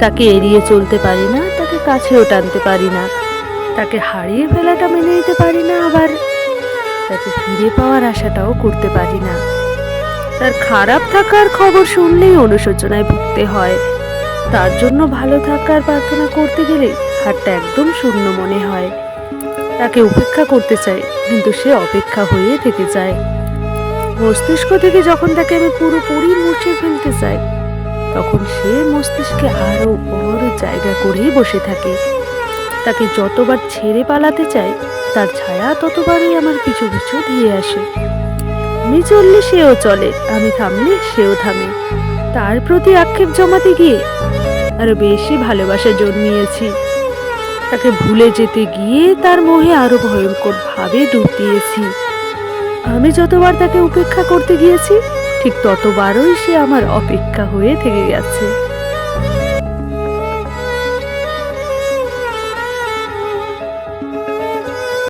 তাকে এড়িয়ে চলতে পারি না, তাকে কাছেও টানতে পারি না। তাকে হারিয়ে ফেলাটা মেনে নিতে পারি না আবার। তাকে ফিরে পাওয়ার আশাটাও করতে পারি না। তার খারাপ থাকার খবর শুনলেই অনুশোচনায় ভুগতে হয়। তার জন্য ভালো থাকার প্রার্থনা করতে গেলে হাতটা একদম শূন্য মনে হয়। তাকে উপেক্ষা করতে চাই কিন্তু সে অপেক্ষা হয়ে থেকে যায়। মস্তিষ্ক থেকে যখন তাকে আমি পুরোপুরি মুছে ফেলতে চাই তখন সে মস্তিষ্কে আরও বড় জায়গা করেই বসে থাকে। তাকে যতবার ছেড়ে পালাতে চাই তার ছায়া ততবারই আমার পিছু পিছু দিয়ে আসে। আমি চললে সেও চলে, আমি থামলে সেও থামে। তার প্রতি আক্ষেপ জমাতে গিয়ে আরও বেশি ভালোবাসা জন্মিয়েছি। তাকে ভুলে যেতে গিয়ে তার মোহে আরও ভয়ঙ্কর ভাবে ডুব দিয়েছি। আমি যতবার তাকে উপেক্ষা করতে গিয়েছি ঠিক ততবারই সে আমার অপেক্ষা হয়ে থেকে গেছে।